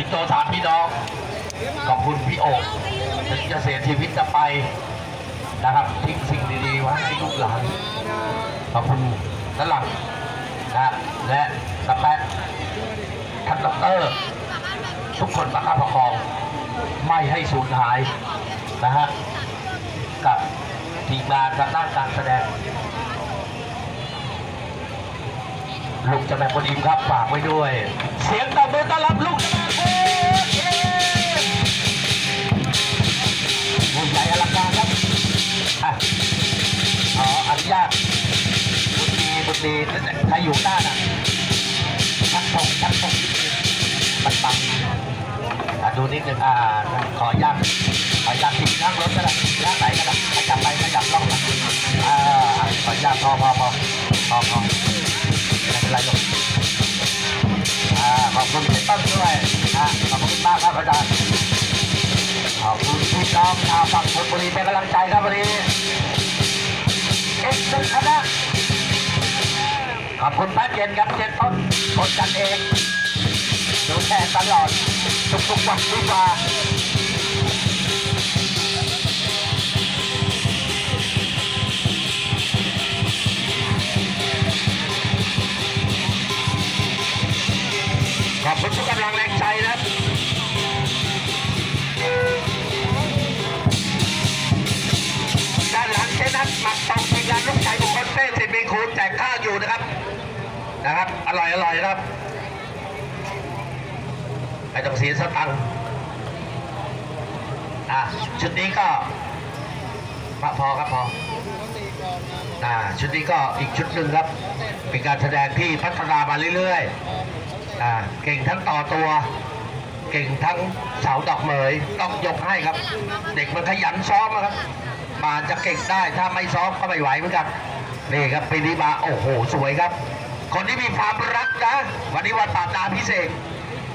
สิงโตสามพี่น้อง ขอบคุณพี่โอกถึงจะเสียชีวิตจะไปนะครับทิ้งสิ่งดีๆไว้ให้ลูกหลานขอบคุณสลังนะและสแปะท่านดอกเตอร์ทุกคนประคับประคองไม่ให้สูญหายนะฮะกับทีมงานทางด้านการแสดงลูกจะแม่คนอิมครับฝากไว้ด้วย เสียงตบมือต้อนรับลูก ญาตบุตรีบุตรีแต่ใครอยู่หน้าน่ะชักตกชักตกปัดปัดอะดูนิดนึงอ่าขออนุญาตขออนุญาตทิ้งนั่งรถก็ได้นั่งไหนก็ได้ขยับไปขยับล่องนะอ่าขออนุญาตพอพอพอพอพอไม่เป็นไรหรอกอ่าขอบคุณพี่ต้นด้วยอ่าขอบคุณมากครับอาจารย์ขอบคุณพี่น้องชาวฝั่งชลบุรีเป็นกำลังใจครับวันนี้ เอ็กซ์ชนะขอบคุณแป๊บเย็นครับเจนต้นกดกันเองดูแทนตลอดทุกๆวันทุกวา อยู่นะครับนะครับ อร่อยอร่อยครับไม่ต้องเสียสตังค์อะชุดนี้ก็พอพอครับพออ่าชุดนี้ก็อีกชุดหนึ่งครับ เป็นการแสดงที่พัฒนามาเรื่อยๆอ่าเก่งทั้งต่อตัว เก่งทั้งเสาดอกเหมยต้องยกให้ครับ เด็กมันขยันซ้อมนะครับมาจะเก่งได้ถ้าไม่ซ้อมก็ไม่ไหวเหมือนกัน นี่ครับปีนี้มาโอ้โหสวยครับ คนที่มีความรักนะ วันนี้วันปาตาพิเศษ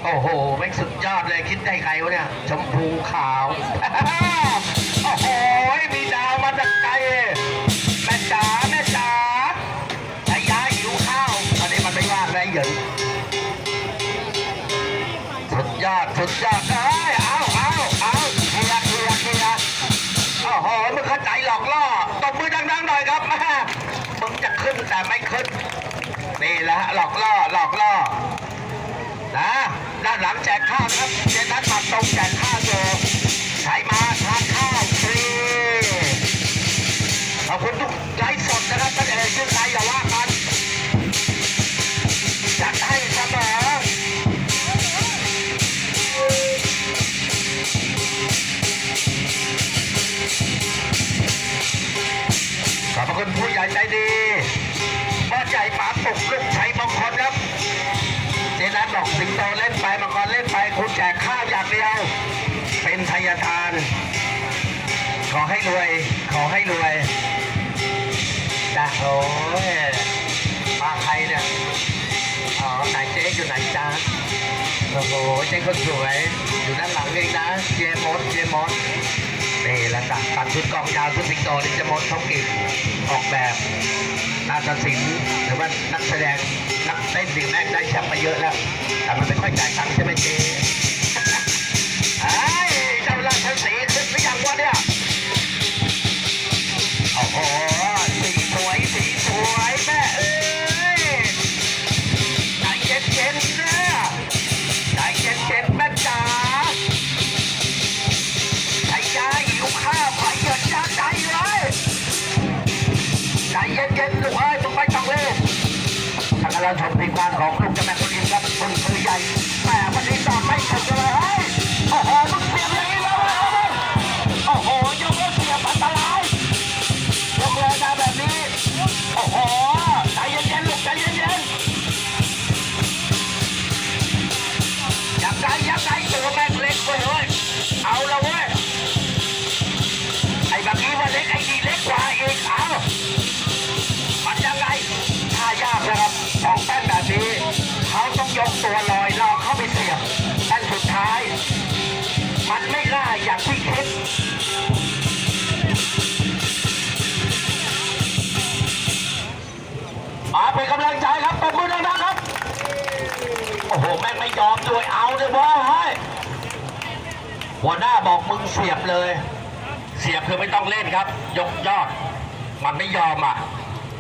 โอ้โหแม่งสุดยอดเลยคิดได้ใครวะเนี่ยชมพูขาว โอ้โหมีดาวมาจากไกลแม่จ๋าแม่จ๋าไอ้ยาหิวข้าวตอนนี้มันไม่ว่างแล้วไอ้เหยินสุดยอดสุดยอดเอ้ยเอาเอาเอาเคลียเคลียเคลียโอ้โหมึงเข้าใจหลอกล่อตบมือดังๆหน่อยครับแมึงจะขึ้นแต่ไม่ขึ้น นี่แหละฮะหลอกล่อหลอกล่อนะด้านหลังแจกข้าวครับเจนัทมาตรงแจกข้าวอยู่ใช้มาทานข้าวฟรีขอบคุณทุกใจสดนะครับท่านเอกชื่อใคร ป๋าปุกลูกชังคลครับเจนัทบอกสิงโตเล่นไปมังกรเล่นไปคุณแจกข้าวอย่างเดียว เป็นทายทาน ขอให้รวย ขอให้รวยจ้าโอ้ยมาใครเนี่ยอ๋อไหนเจ๊อยู่ไหนจ้าโอ้โหเจ๊คนสวย อยู่ด้านหลังเองนะเจมดเจมด นี่แหละจ้ะตัดชุดกองยาวชุดสิงโตนี่จะมดทกิจออกแบบนาฏศิลป์หรือว่านักแสดงนักเต้นดิ่งแม่งได้แชมป์มาเยอะแล้ว แต่มันไม่ค่อยจ่ายตังค์ใช่ไหมเจ๊ไอ้เจ้าราชสีห์ขึ้นหรือยังวะเนี่ย เราชมทีมงานของลูกเจะแม่คนอินครับคน เป็นกำลังใจครับตบมือดังๆครับ โอ้โห แม่งไม่ยอมด้วยเอาเลยว้ยเฮ้หัวหน้าบอกมึงเสียบเลย เสียบคือไม่ต้องเล่นครับ ยกยอด มันไม่ยอมอะ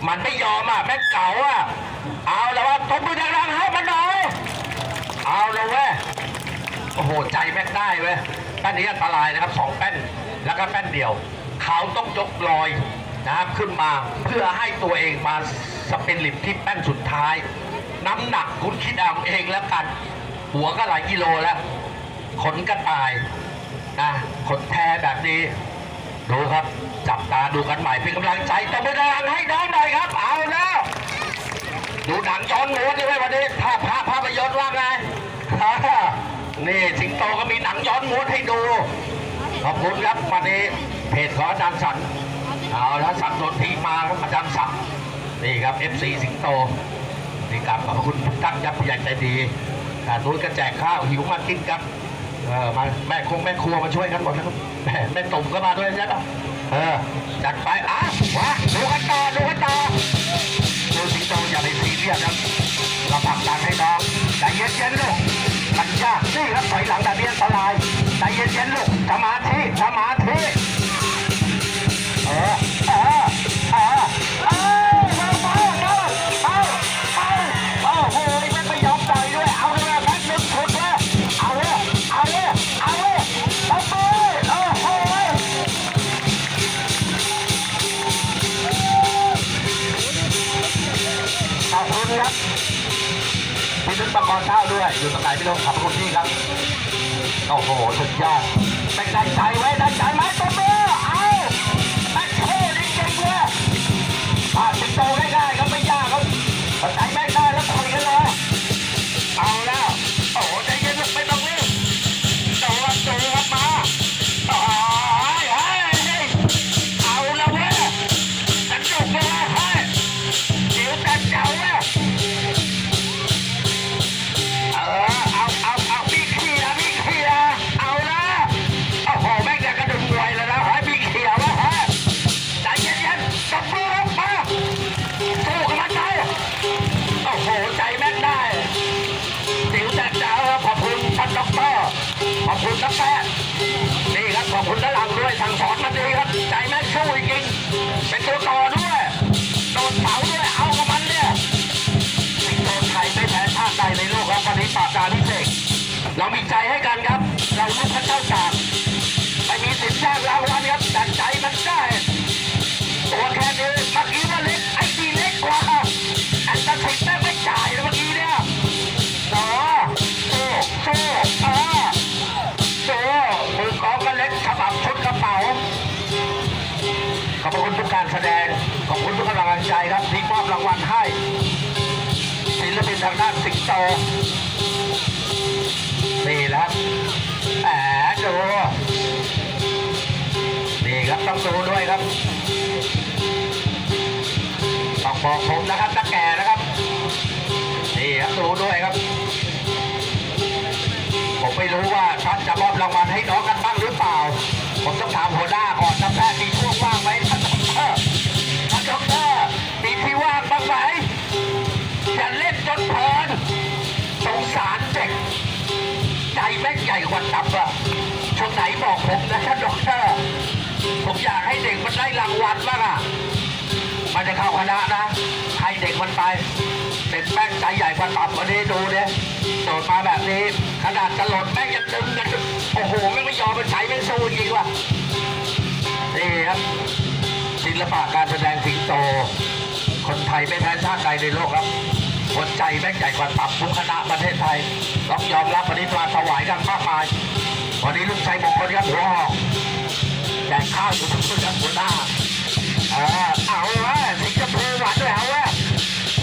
มันไม่ยอมอะ แม่งเก่าอะ เอาแล้วว่าตบมือดังๆให้มันหน่อย เอาเลยเว้ย โอ้โห ใจแม่งได้เว้ยแป้นนี้อันตรายนะครับสองแป้น แล้วก็แป้นเดียว เขาต้องยกลอย นะครับขึ้นมาเพื่อให้ตัวเองมาสเปนลิฟที่แป้นสุดท้าย น้ำหนักคุณคิดเอาเองแล้วกัน หัวก็หลายกิโลแล้ว ขนก็ตายนะขนแท้แบบนี้ ดูครับ จับตาดูกันใหม่เป็นกำลังใจตบมือดังให้น้องหน่อยครับ เอาแล้ว ดูหนังย้อนม้วนด้วยวันนี้ภาพภาพภาพยนตร์ว่าไงฮ่าฮ่านี่สิงโตก็มีหนังย้อนม้วนให้ดู ขอบคุณครับวันนี้เพจขออาจารย์สัน เอาแล้วสันโดนทีมาครับอาจารย์สันนี่ครับ FC สิงโตนี่ครับขอบคุณทุกท่านครับผู้ใหญ่ใจดีอ่านู้นก็แจกข้าวหิวมากินครับเออมาแม่คงแม่ครัวมาช่วยกันหมดนะครับแม่แม่ตุ่มก็มาด้วยใช่ไหมเออจัดไปอะมาดูกันต่อดูกันต่อดูสิงโตอย่าไปซีเรียสครับเราผลักดันให้น้องใจเย็นๆลูกมันยากนี่ครับถอยหลังแบบนี้อันตรายใจเย็นๆลูกสมาธิสมาธิ พี่นึกประกอบเช้าด้วย อยู่ตรงไหนพี่ลงขอบคุณพี่ครับ โอ้โห สุดยอดเป็นได้ใจไว้ได้ใจไหมตัวเบอร์ เรามีใจให้กันครับ เราลูกพระเจ้าตากไม่มีสิทธิ์จ้างรางวัลครับแต่ใจมันได้ตัวแค่นี้เมื่อกี้ว่าเล็กไอ้ดีเล็กกว่าอันนั้นสิทธิ์แม่ไม่จ่ายเมื่อกี้เนี่ยต่อโซ่โซ่เออโซ่มือกองก็เล็กฉบับชุดกระเป๋าขอบคุณทุกการแสดงขอบคุณทุกกำลังใจครับที่มอบรางวัลให้ศิลปินทางด้านสิงโต ครับต้องบอกผมนะครับตาแก่นะครับนี่ครับดูด้วยครับ ผมไม่รู้ว่าท่านจะมอบรางวัลให้น้องกันบ้างหรือเปล่า ผมต้องถามหัวหน้าก่อนนะแพทย์มีช่วงว่างไหมท่านดอกเตอรท่านดอกเตอรมีที่ว่างบ้างไหมอย่าเล่นจนเพลินสงสารเด็กใจแม่งใหญ่กว่าตับอะช่วงไหนบอกผมนะท่านดอกเตอร ผมอยากให้เด็กมันได้รางวัลบ้างอะ มันจะเข้าคณะนะ ให้เด็กมันไปเป็นแป้งใจใหญ่กว่าตับวันนี้ดูเนี่ยโดดมาแบบนี้ ขนาดจะหล่นแป้งยังดึงกันโอ้โหไม่ไม่ยอมเป็นใจไม่สู้จริงว่ะนี่ครับศิลปะการแสดงสิงโต คนไทยไม่แพ้ชาติใดในโลกครับคนใจแม่งใหญ่กว่าตับทุกคณะประเทศไทยต้องยอมรับวันนี้ปลาถวายกันมากมายวันนี้ลุงชัยมงคลครับหัวหอก กข้าวอยู่ทุกคนครับหัวหน้าเออเอาวะสิงคโปร์หวานด้วยเอาวะ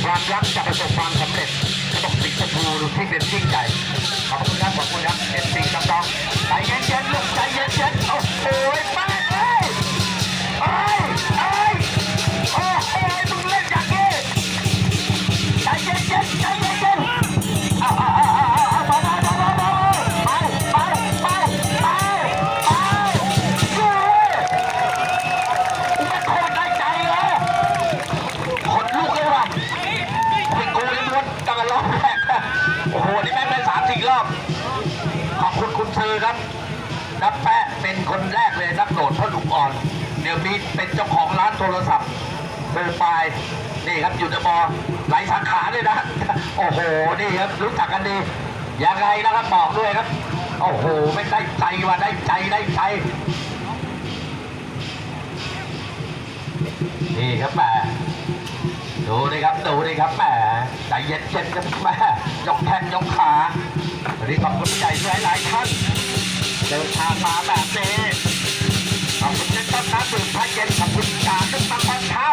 ความรักจะประสบความสำเร็จก็ต้องสิงคโปร์ที่เป็นยิ่งใหญ่ขอบคุณครับขอบคุณครับเอ็นซีน้องๆใจเย็นๆลูกใจเย็นๆโอ้โห ม่งไปสามสี่รอบขอบคุณคุณเชอครับนับแปะเป็นคนแรกเลยนักโดดพ่อหนุ่มอ่อน เดี๋ยวมีเป็นเจ้าของร้านโทรศัพท์เบอร์ปลายนี่ครับอยู่ในบอหลายสาขาเลยนะ โอ้โหนี่ครับรู้จักกันดียังไงนะครับบอกด้วยครับ โอ้โหไม่ได้ใจว่าได้ใจได้ใจนี่ครับแหมดูนี่ครับดูนี่ครับแหม ใจเย็นเย็นครับแม่ยกแขนยกขาวันนี้ขอบคุณใหญ่หลายหลายท่านเดินทางมาแบบนี้ขอบคุณเช่นต้นน้ำดื่มพระเย็นขอบคุณจ่าซึ่งบางวันเช้า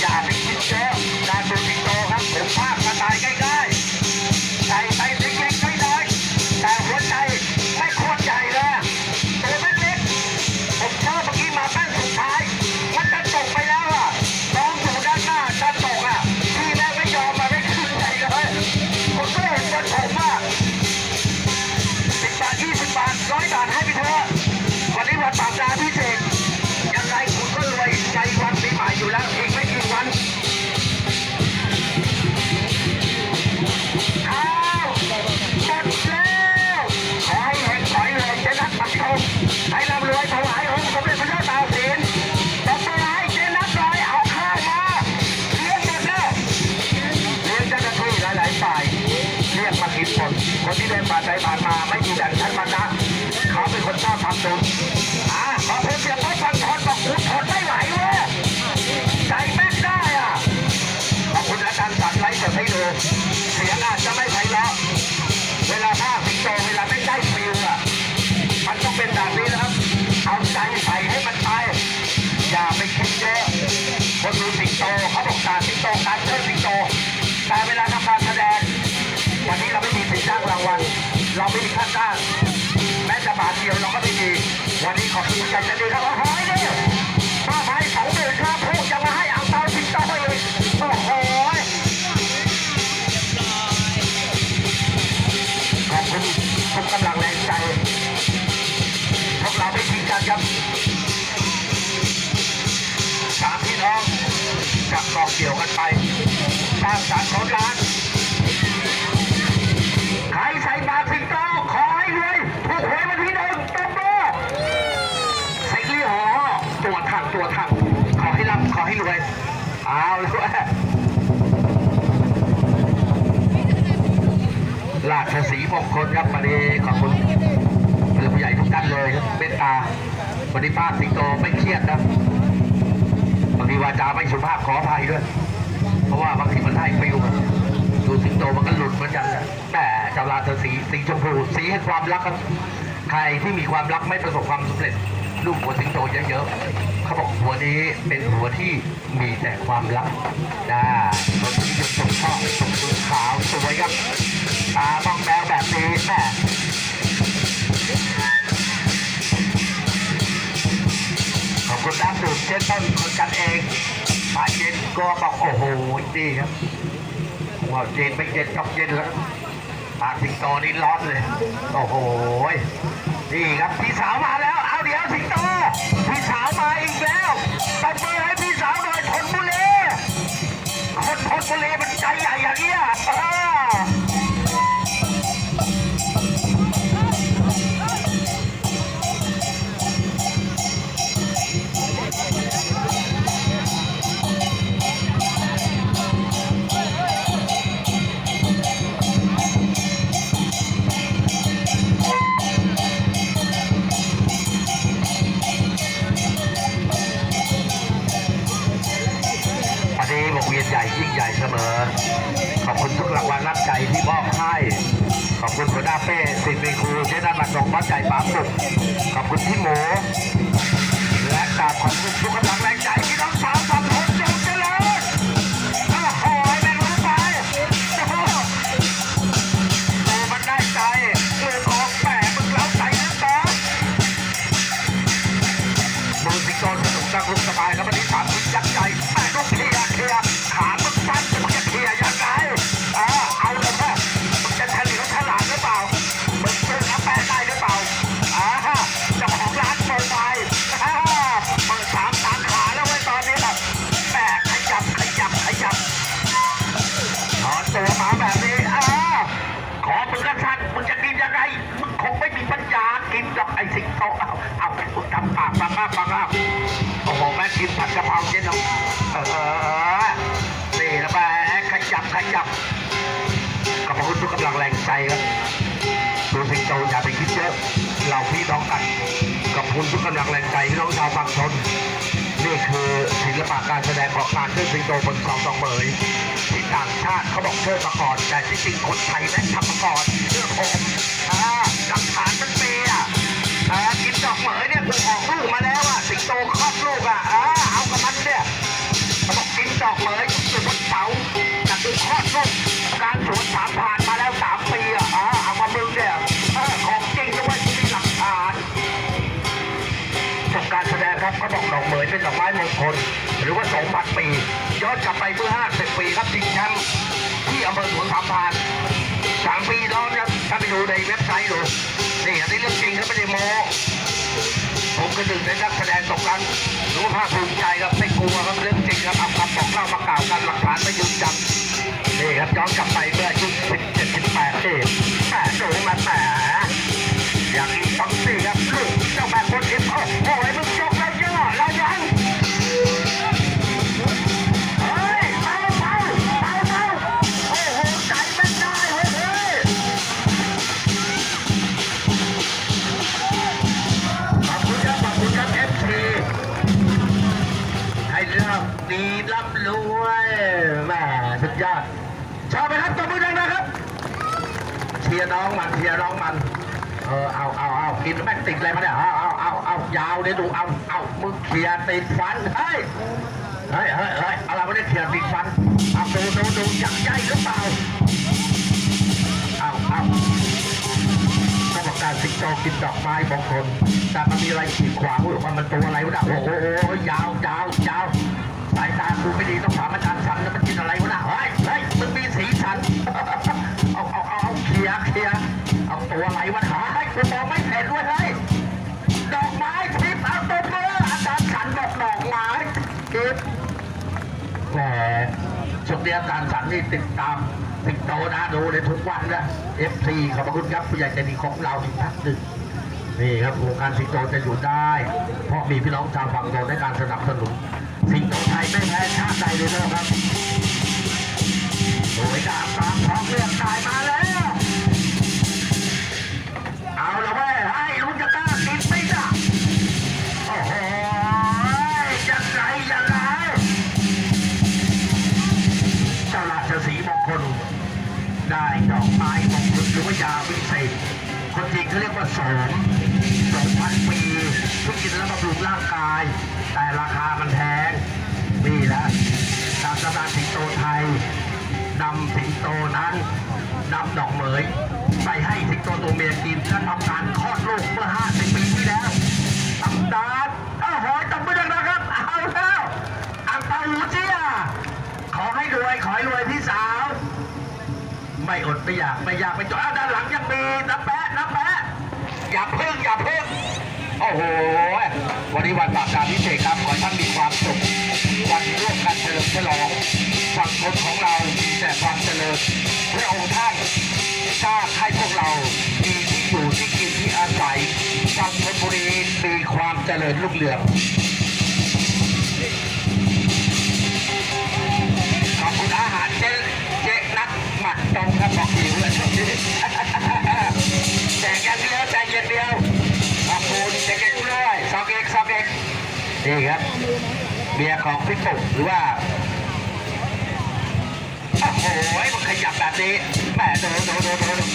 อย่ สร้างสรรค์ผลงานใครใส่บาตรสิงโตขอให้รวยถูกหวยวันที่หนึ่งตบมือใส่เกลี้ยหอตัวถังตัวถังขอให้ร่ำขอให้รวยเอาเลยเว้ยราชสีห์มงคลครับวันนี้ขอบคุณเพื่อนผู้ใหญ่ทุกท่านเลยครับเมตตาวันนี้ป้าสิงโตไม่เครียดนะบางทีวาจาไม่สุภาพขออภัยด้วย เพราะว่าบางทีมันให้ฟิวดูสิงโตมันก็หลุดเหมือนกันแต่จาราชสีสีชมพูสีแห่งความรักครับใครที่มีความรักไม่ประสบความสำเร็จลูกหัวสิงโตเยอะๆเขาบอกหัวนี้เป็นหัวที่มีแต่ความรักนะรถที่ยนต์สมชอบสมดูขาวสวยครับตาบ้องแบวแบบนี้แม่ขอบคุณน้ำดื่มเช่นต้นคนกันเอง ปาเย็นก็บอกโอ้โหดีครับว่าเย็นไม่เย็นกับเย็นแล้วปากสิงโตนี่ร้อนเลย โอ้โหนี่ครับพี่สาวมาแล้ว เอาเดี๋ยวสิงโตพี่สาวมาอีกแล้วตบมือให้พี่สาวหน่อยทนบุรีคนทนบุรีมันใจใหญ่อย่างเงี้ย ยับขยับคุณทุกกำลังแรงใจครับดูสิงโตอย่าไปคิดเยอะเราพี่น้องกันขอบคุณทุกกำลังแรงใจพี่น้องชาวบางชนนี่คือศิลปะการแสดงของการเชิดสิงโตบนเสาสองเหมยที่ต่างชาติเขาบอกเชิดมาก่อนแต่ที่จริงคนไทยแม่งทำมาก่อนเชื่อผมอ่าหลักฐานมันเปย์อะอากินดอกเหมยเนี่ยกูออกลูกมาแล้วอะสิงโต การแสดงครับเขาบอกดอกเหมยเป็นดอกไม้มงคล หรือว่าสองพันปีย้อนกลับไปเมื่อห้าสิบปีครับชิงแชมป์ที่อำเภอสวนสามพานสามปีย้อนครับถ้าไปดูในเว็บไซต์ดูนี่อันนี้เรื่องจริงครับไม่ได้โม้ผมก็หนึ่งในนักแสดงตกนั้นรู้ภาคภูมิใจครับไม่กลัวครับเรื่องจริงครับเอาคำบอกเล่ามากล่าวกันหลักฐานไม่ยืนยันนี่ครับย้อนกลับไปเมื่ออายุสิบเจ็ดสิบแปดปีแปดดูมาแปดอย่างนี้ต้องสิครับลูก ดีร่ำรวยแม่สุดยอดชอบไหมครับตบมือดังนะครับ เชียร์น้องมันเชียร์น้องมัน เออเอาเอาเอากินแม่งติดอะไรมาเนี่ยเอาเอาเอาเอายาวเดี๋ยวดูเอาเอามึงเคลียติดฟันเฮ้ยเฮ้ยเฮ้ยเฮ้ยอะไรไม่ได้เคลียติดฟันเอาดูดูดูอยากใหญ่หรือเปล่าเอาเอากรรมการสิงโตกินดอกไม้บางคนแต่มันมีอะไรขีดขวางอยู่ว่ามันตัวอะไรวะเนี่ยโอ้โหโอ้ยาวยาวยาวสายตากูไม่ดีต้องถาม ช่วงนี้อาจารย์สันนี่ติดตามสิงโตนะดูเลยทุกวันนะเอฟซีขอบคุณครับผู้ใหญ่ใจดีของเราอีกท่านหนึ่งนี่ครับวงการสิงโตจะอยู่ได้ เพราะมีพี่น้องชาวฝั่งโตในการสนับสนุน สิงโตไทยไม่แพ้ชาติใดเลยนะครับโอยดาบตามท้องเรื่องตายมาแล้ว เขาเรียกว่าโสมสองพันปีที่กินแล้วบำรุงร่างกาย แต่ราคามันแพงนี่แหละตามตำนานสิงโตไทยนำสิงโตนั้นนำดอกเหมยไปให้สิงโตตัวเมียกินและทำการคลอดลูกเมื่อ 50 ปีที่แล้วตำนานโอ้โหตบมือดังนะครับ เอาแล้วอังเปาหูเจียขอให้รวย ขอให้รวยพี่สาว ไม่อดไม่อยากไม่อยากไม่จนอ้าวด้านหลังยังมีน้ำแปะแปะ อย่าเพิ่งอย่าเพิ่งโอ้โห วันนี้วันปากการพิเศษครับ ขอท่านมีความสุข วันร่วมกันเฉลิมฉลองสังคมของเรามีแต่ความเจริญพระองค์ท่านสร้างให้พวกเรามีที่อยู่ที่กินที่อาศัยสังคมบุรีมีความเจริญรุ่งเรืองขอบคุณอาหารเจ๊เจ๊นัดหมักตรงครับบอกหิวเลยช่วงนี้แจกอย่างเดียว แจกอย่างเดียวขอบคุณแจกเองด้วยซอกเอกซอกเอกนี่ครับเมียของพี่ตุกหรือว่าโอ้โหมันขยับแบบนี้แหม่ดูดูดูดูดู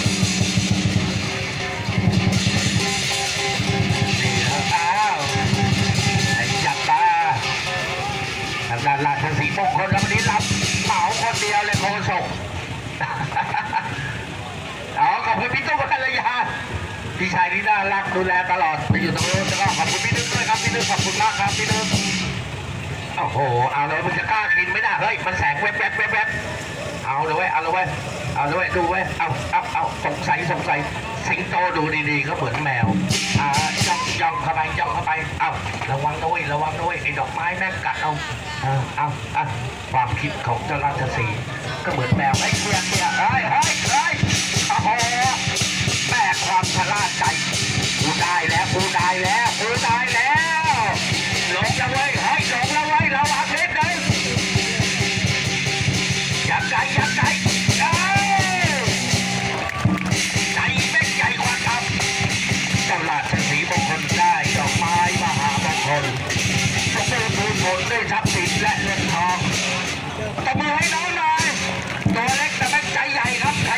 นี่ครับอ้าวขยับตาทางด้านราชสีห์มงคลแล้ววันนี้รับเหมาคนเดียวเลยโคศกเอาขอบคุณพี่ตุ้มกัลยา พี่ชายที่น่ารักดูแลตลอดไปอยู่ตรงนู้นแล้วก็ขอบคุณพี่นึกด้วยครับพี่นึกขอบคุณมากครับพี่นึกโอ้โหเอาเลยมึงจะกล้ากินไหมนะเฮ้ยมันแสงแวบแวบแวบแวบเอาเลยเว้ยเอาเลยเว้ยเอาเลยเว้ยดูเว้ยเอาเอาเอาสงสัยสงสัยสิงโตดูดีๆก็เหมือนแมวอ่าย่องย่องเข้าไปย่องเข้าไปเอาระวังด้วยระวังด้วยไอ้ดอกไม้แม่งกัดเอาเอาเอาเอาความคิดของเจ้าราชสีห์ก็เหมือนแมวไอ้เมียเมียเฮ้ยเฮ้ยเฮ้ย ความชะล่าใจกูได้แล้วกู